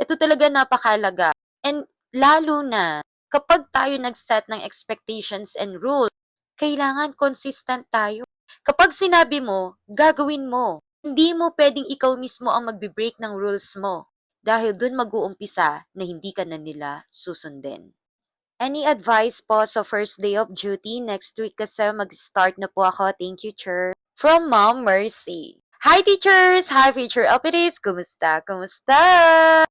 Ito talaga napakalaga. And lalo na kapag tayo nag-set ng expectations and rules, kailangan consistent tayo. Kapag sinabi mo, gagawin mo. Hindi mo pwedeng ikaw mismo ang magbe-break ng rules mo. Dahil dun mag-uumpisa na hindi ka na nila susundin. Any advice po sa first day of duty? Next week kasi mag-start na po ako. Thank you, Chur. From Mom Mercy. Hi, teachers! Hi, future LPDs! Kumusta? Kumusta?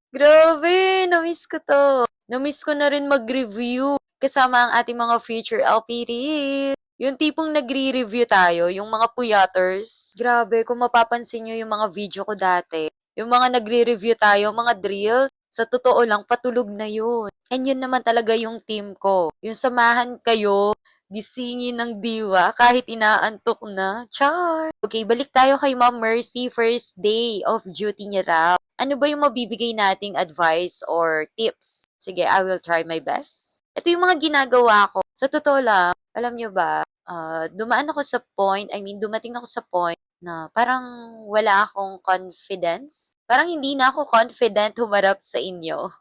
Grabe! Namiss ko to. Namiss ko na rin mag-review kasama ang ating mga future LPDs. Yung tipong nagre-review tayo, yung mga puyaters. Grabe, kung mapapansin nyo yung mga video ko dati, yung mga nagre-review tayo, mga drills, sa totoo lang, patulog na yun. And yun naman talaga yung team ko. Yung samahan kayo, gisingin ng diwa kahit inaantok na. Char! Okay, balik tayo kay Ma'am Mercy, first day of duty niya raw. Ano ba yung mabibigay nating advice or tips? Sige, I will try my best. Ito yung mga ginagawa ko. Sa totoo lang, alam nyo ba, ah, dumaan ako sa point, I mean, dumating ako sa point na parang wala akong confidence. Parang hindi na ako confident humarap sa inyo.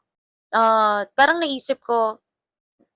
Ah, parang naisip ko,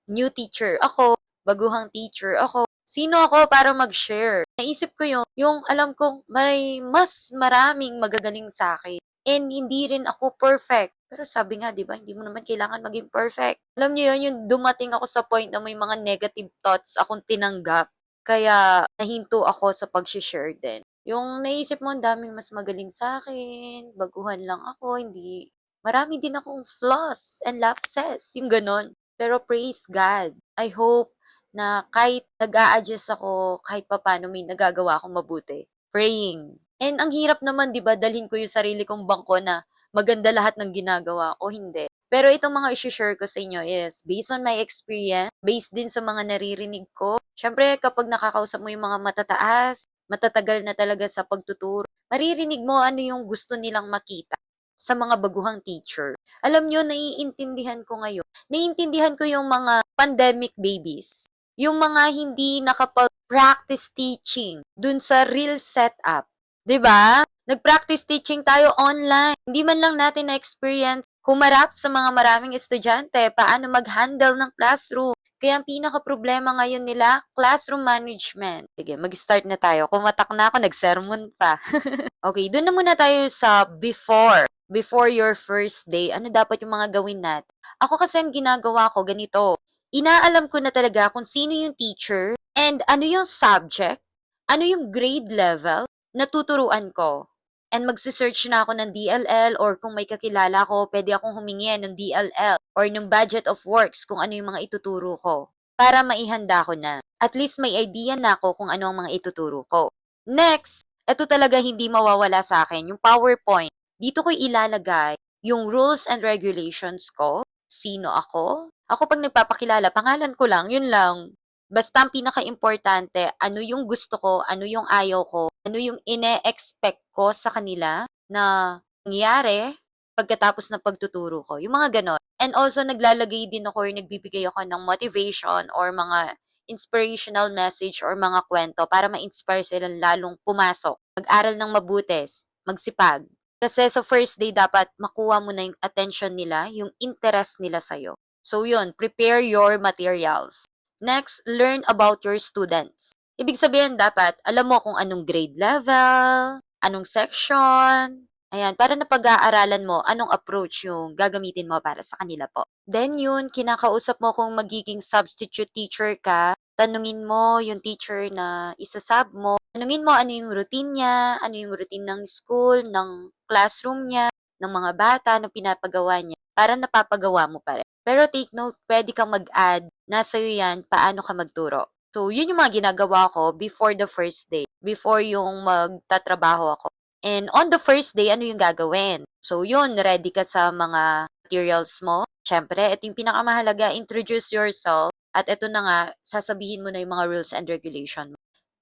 new teacher ako, baguhang teacher ako. Sino ako para mag-share? Naisip ko yung, yung alam kong may mas maraming magagaling sa akin. And hindi rin ako perfect. Pero sabi nga, di ba, hindi mo naman kailangan maging perfect. Alam niyo yun, yung dumating ako sa point na may mga negative thoughts akong tinanggap. Kaya nahinto ako sa pag-share din. Yung naisip mo, ang daming mas magaling sa akin, baguhan lang ako, hindi. Marami din akong flaws and lapses, yung ganon. Pero praise God. I hope na kahit nag-a-adjust ako, kahit papano may nagagawa akong mabuti. Praying. And ang hirap naman, di ba, dalhin ko yung sarili kong bangko na maganda lahat ng ginagawa ko. Hindi. Pero itong mga isi-share ko sa inyo is based on my experience, based din sa mga naririnig ko. Siyempre, kapag nakakausap mo yung mga matataas, matatagal na talaga sa pagtuturo, maririnig mo ano yung gusto nilang makita sa mga baguhang teacher. Alam nyo, naiintindihan ko ngayon. Naiintindihan ko yung mga pandemic babies. Yung mga hindi nakapag-practice teaching dun sa real setup. 'Di ba? Nag-practice teaching tayo online. Hindi man lang natin na-experience humarap sa mga maraming estudyante, paano mag-handle ng classroom. Kaya ang pinaka-problema ngayon nila, classroom management. Sige, mag-start na tayo. Kumatak na ako, nag-sermon pa. okay, doon na muna tayo sa before. Before your first day, ano dapat yung mga gawin natin? Ako kasi ang ginagawa ko, ganito. Inaalam ko na talaga kung sino yung teacher and ano yung subject, ano yung grade level na tuturuan ko. And magsisearch na ako ng DLL or kung may kakilala ko, pwede akong humingi ng DLL or ng budget of works kung ano yung mga ituturo ko para maihanda ko na. At least may idea na ako kung ano ang mga ituturo ko. Next, ito talaga hindi mawawala sa akin, yung PowerPoint. Dito ko ilalagay yung rules and regulations ko, sino ako. Ako pag nagpapakilala, pangalan ko lang, yun lang. Basta ang pinaka-importante, ano yung gusto ko, ano yung ayaw ko, ano yung ine-expect ko sa kanila na nangyari pagkatapos ng pagtuturo ko. Yung mga ganon. And also, naglalagay din ako or nagbibigay ako ng motivation or mga inspirational message or mga kwento para ma-inspire silang lalong pumasok, mag-aral ng mabuti, magsipag. Kasi sa first day, dapat makuha mo na yung attention nila, yung interest nila sa'yo. So yun, prepare your materials. Next, learn about your students. Ibig sabihin dapat, alam mo kung anong grade level, anong section, ayan, para na pag-aaralan mo anong approach yung gagamitin mo para sa kanila po. Then yun, kinakausap mo kung magiging substitute teacher ka, tanungin mo yung teacher na isasab mo, tanungin mo ano yung routine niya, ano yung routine ng school, ng classroom niya, ng mga bata, ano pinapagawa niya, para napapagawa mo pa rin. Pero take note, pwede kang mag-add, nasa iyo yan, paano ka magturo. So, yun yung mga ginagawa ko before the first day, before yung magtatrabaho ako. And on the first day, ano yung gagawin? So, yun, ready ka sa mga materials mo. Siyempre, ito yung pinakamahalaga, introduce yourself. At ito na nga, sasabihin mo na yung mga rules and regulation mo.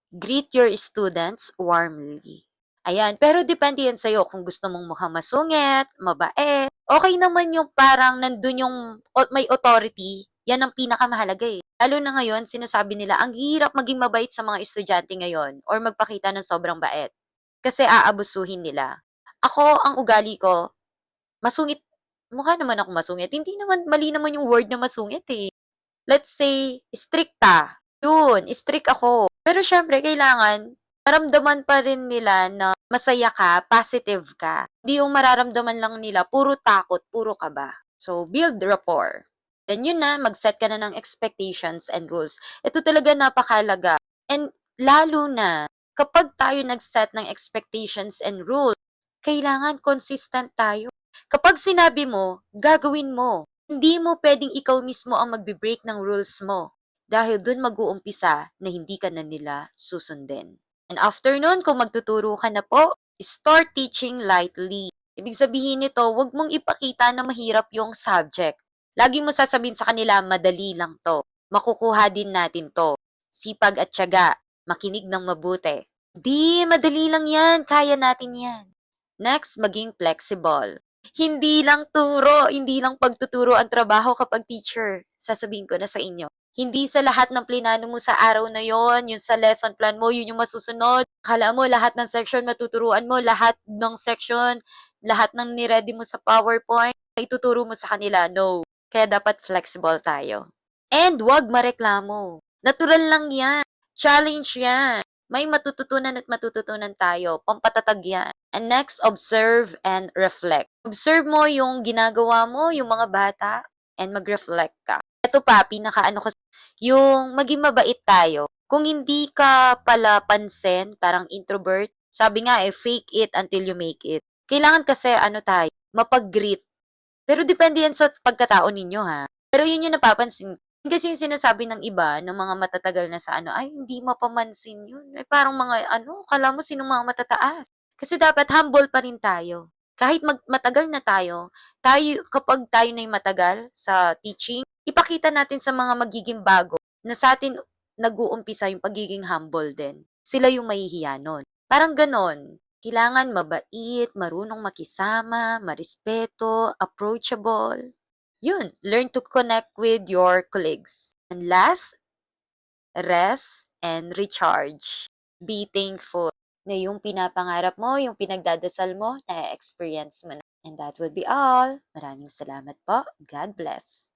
Greet your students warmly. Ayan, pero depende yan sa'yo kung gusto mong mukhang masungit, mabait. Okay naman yung parang nandun yung may authority, yan ang pinakamahalaga eh. Lalo na ngayon, sinasabi nila, ang hirap maging mabait sa mga estudyante ngayon or magpakita ng sobrang bait. Kasi aabusuhin nila. Ako, ang ugali ko, masungit, mukha naman ako masungit. Hindi naman, mali naman yung word na masungit eh. Let's say, stricta. Yun, strict ako. Pero syempre, kailangan, maramdaman pa rin nila na masaya ka, positive ka. Hindi yung mararamdaman lang nila, puro takot, puro kaba. So, build rapport. Then yun na, mag-set ka na ng expectations and rules. Ito talaga napakalaga. And lalo na, kapag tayo nag-set ng expectations and rules, kailangan consistent tayo. Kapag sinabi mo, gagawin mo. Hindi mo pwedeng ikaw mismo ang magbe-break ng rules mo. Dahil dun mag-uumpisa na hindi ka na nila susundin. And after nun, kung magtuturo ka na po, start teaching lightly. Ibig sabihin nito, huwag mong ipakita na mahirap yung subject. Lagi mo sasabihin sa kanila, madali lang to. Makukuha din natin to. Sipag at tiyaga. Makinig ng mabuti. Di, madali lang yan. Kaya natin yan. Next, maging flexible. Hindi lang turo, hindi lang pagtuturo ang trabaho kapag teacher. Sasabihin ko na sa inyo. Hindi sa lahat ng plinano mo sa araw na yon, yung sa lesson plan mo, yun yung masusunod. Kala mo lahat ng section matuturuan mo, lahat ng section, lahat ng niready mo sa PowerPoint, ituturo mo sa kanila. No. Kaya dapat flexible tayo. And wag mareklamo. Natural lang yan. Challenge yan. May matututunan at matututunan tayo. Pampatatag yan. And next, observe and reflect. Observe mo yung ginagawa mo, yung mga bata, and mag-reflect ka. Ito pa, pinaka-ano ko, yung maging mabait tayo. Kung hindi ka pala pansin, parang introvert, sabi nga eh, fake it until you make it. Kailangan kasi, ano tayo, mapag-greet. Pero depende yan sa pagkatao ninyo ha. Pero yun yung napapansin. Kasi yung sinasabi ng iba, ng mga matatagal na sa ano, ay hindi mapamansin yun. Ay parang mga ano, kala mo sinong mga matataas. Kasi dapat humble pa rin tayo. Kahit mag, matagal na tayo, tayo, kapag tayo na matagal sa teaching, ipakita natin sa mga magiging bago na sa atin nag-uumpisa yung pagiging humble din. Sila yung mahihiya nun. Parang ganon. Kailangan mabait, marunong makisama, marespeto, approachable. Yun, learn to connect with your colleagues. And last, rest and recharge. Be thankful na yung pinapangarap mo, yung pinagdadasal mo, na-experience mo na. And that would be all. Maraming salamat po. God bless.